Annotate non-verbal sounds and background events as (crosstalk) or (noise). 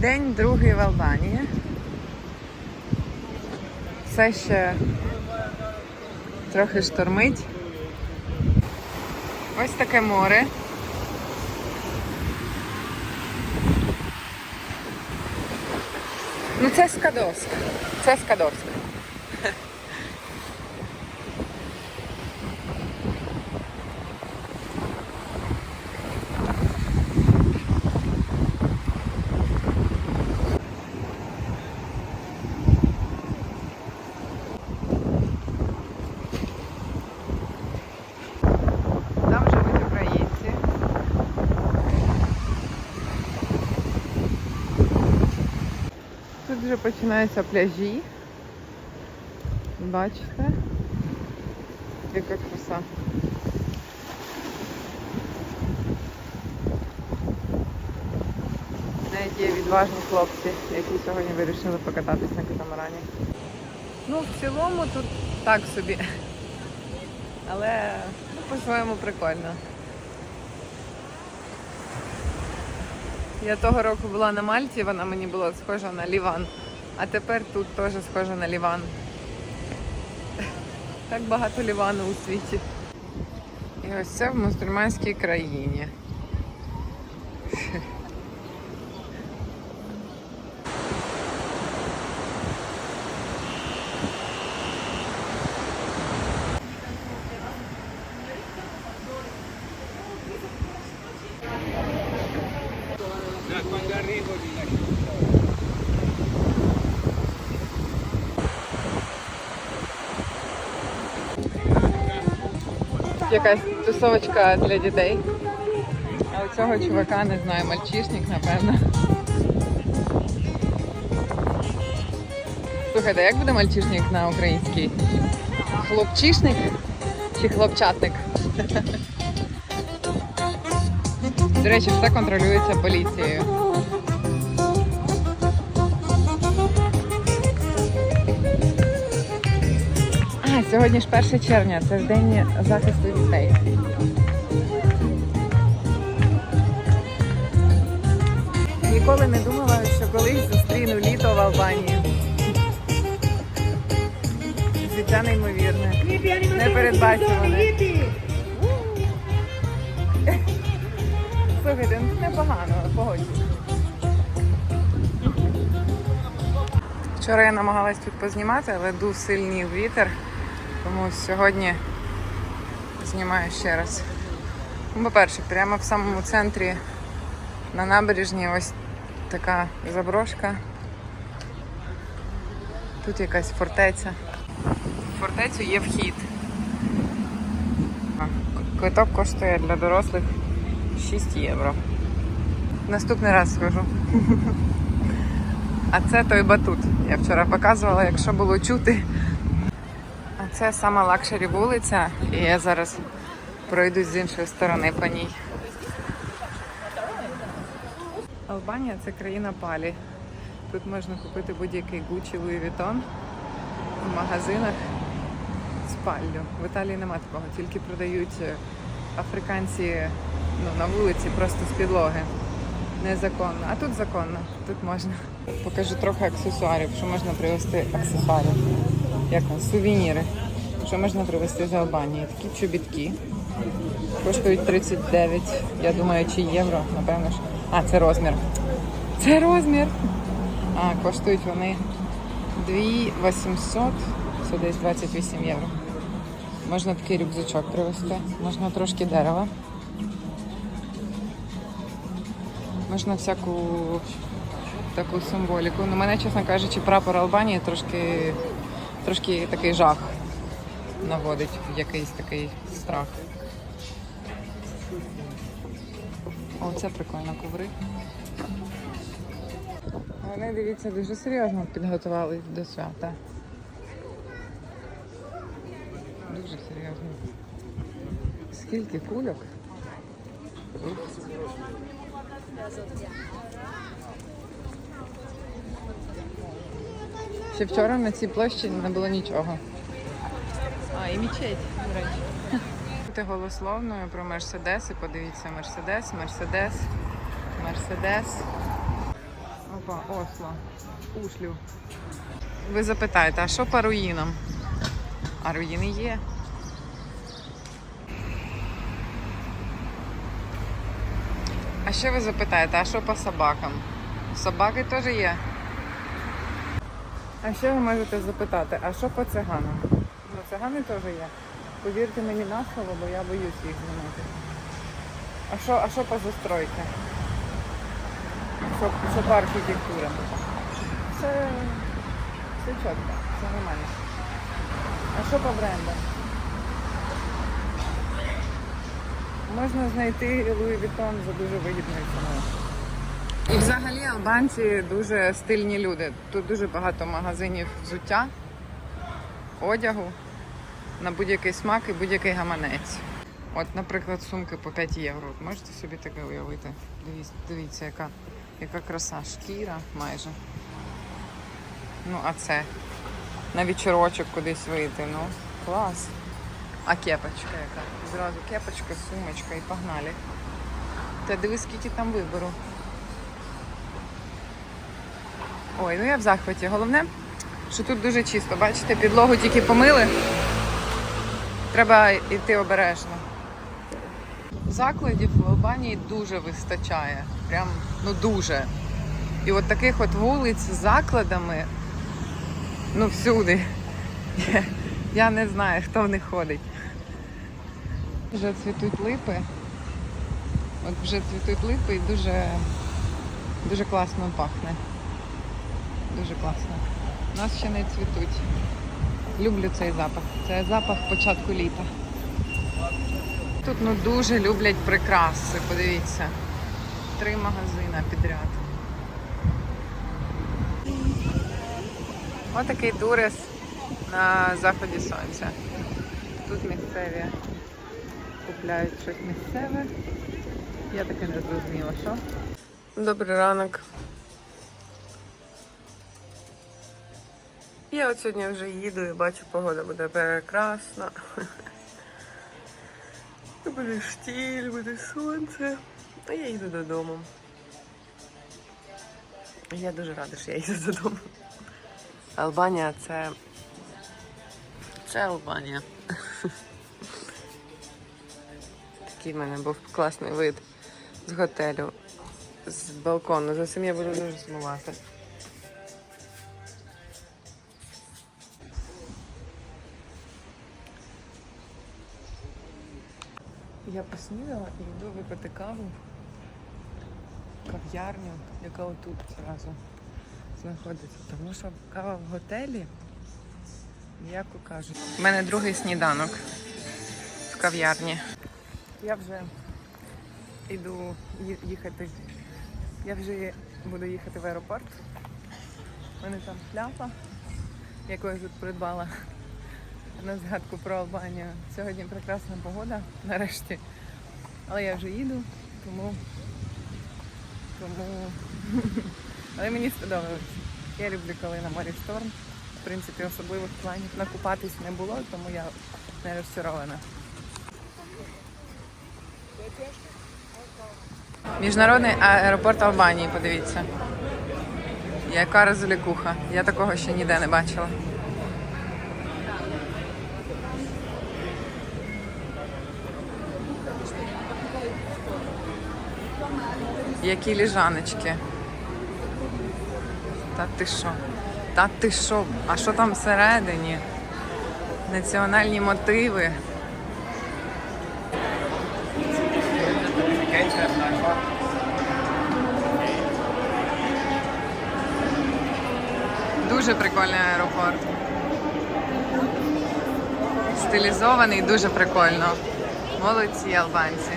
День другий в Албанії. Все ще трохи штормить. Ось таке море. Ну це Скадовськ. Це Скадовськ. Тут вже починаються пляжі. Бачите? Яка краса. Навіть є відважні хлопці, які сьогодні вирішили покататись на катамарані. Ну, в цілому тут так собі. Але ну, по-своєму прикольно. Я того року була на Мальті, вона мені була схожа на Ліван. А тепер тут теж схожа на Ліван. Так багато Лівану у світі. І ось це в мусульманській країні. Якась тусовочка для дітей. А у цього чувака не знаю, мальчишник, напевно. Слухайте, як буде мальчишник на український? Хлопчишник чи хлопчатник? До речі, все контролюється поліцією. Сьогодні ж 1 червня, це ж день захисту дітей. Ніколи не думала, що колись зустріну літо в Албанії. Життя неймовірне. Непередбачуване. Слухайте, ну непогано, погодьтесь. Вчора я намагалась тут познімати, але дув сильний вітер, тому сьогодні знімаю ще раз. Ну, По-перше, прямо в самому центрі на набережні ось така заброшка. Тут якась фортеця. В фортецю є вхід. Квиток коштує для дорослих 6 євро. Наступний раз схожу. (laughs) А це той батут. Я вчора показувала, якщо було чути. Це сама лакшері вулиця, і я зараз пройду з іншої сторони по ній. Албанія це країна палі. Тут можна купити будь-який Gucci, Louis Vuitton в магазинах з паллю. В Італії нема такого, тільки продають е, африканці ну, на вулиці просто з підлоги. Незаконно. А тут законно, тут можна. Покажу трохи аксесуарів, що можна привезти аксесуарів. Як сувеніри. Що можна привезти з Албанії? Такі чобітки. Коштують 39, я думаю, чи євро, напевно ж. А, це розмір. Це розмір. А, коштують вони 2800, це десь 28 євро. Можна такий рюкзачок привезти, можна трошки дерева. Можна всяку таку символіку. Ну, мене, чесно кажучи, прапор Албанії трошки, трошки такий жах наводить в якийсь такий страх. О, це прикольно коври. Вони, дивіться, дуже серйозно підготувались до свята. Дуже серйозно. Скільки кульок? Ще вчора на цій площі не було нічого. А, і мечеть, до речі. Бути голословною про Мерседес і подивіться Мерседес, Мерседес, Мерседес. Опа, Осло. Ушлю. Ви запитаєте, а що по руїнам? А руїни є. А ще ви запитаєте, а що по собакам? Собаки теж є. А ще ви можете запитати, а що по циганам? Ну, цигани теж є. Повірте мені на слово, бо я боюсь їх знімати. А що, а що по застройці? Що, що по архітектурам? Все, все чітко, все нормально. А що по брендам? Можна знайти Луї Вітон за дуже вигідною ціною. І взагалі албанці дуже стильні люди. Тут дуже багато магазинів взуття, одягу на будь-який смак і будь-який гаманець. От, наприклад, сумки по 5 євро. Можете собі таке уявити? Дивіться, дивіться, яка, яка краса, шкіра майже. Ну, а це на вечірочок кудись вийти. Ну, клас. А кепочка яка? Зразу кепочка, сумочка і погнали. Та дивись, скільки там вибору. Ой, ну я в захваті. Головне, що тут дуже чисто. Бачите, підлогу тільки помили. Треба йти обережно. Закладів в Албанії дуже вистачає. Прям ну дуже. І от таких от вулиць з закладами, ну всюди. Я, не знаю, хто в них ходить. Вже цвітуть липи. От вже цвітуть липи і дуже, дуже класно пахне. Дуже класно. У нас ще не цвітуть. Люблю цей запах. Це запах початку літа. Тут ну дуже люблять прикраси, подивіться. Три магазини підряд. Ось такий дурес на заході сонця. Тут місцеві купляють щось місцеве. Я таке не зрозуміла, що. Добрий ранок. Я от сьогодні вже їду і бачу, погода буде прекрасна. Буде штіль, буде сонце. А я їду додому. Я дуже рада, що я їду додому. Албанія це. Це Албанія. Такий в мене був класний вид з готелю, з балкону. За цим я буду дуже сумувати. Я поснідала і йду випити каву в кав'ярню, яка отут зразу знаходиться. Тому що кава в готелі, м'яко кажуть. У мене другий сніданок в кав'ярні. Я вже йду їхати. Я вже буду їхати в аеропорт. У мене там шляпа, яку я тут придбала на згадку про Албанію. Сьогодні прекрасна погода, нарешті. Але я вже їду, тому. тому... (laughs) Але мені сподобалось. Я люблю, коли на морі шторм. В принципі, особливих планів накупатись не було, тому я не розчарована. Міжнародний аеропорт Албанії, подивіться. Яка розвлікуха. Я такого ще ніде не бачила. Які ліжаночки. Та ти що? Та ти що? А що там всередині? Національні мотиви. Дуже прикольний аеропорт. Стилізований, дуже прикольно. Молодці албанці.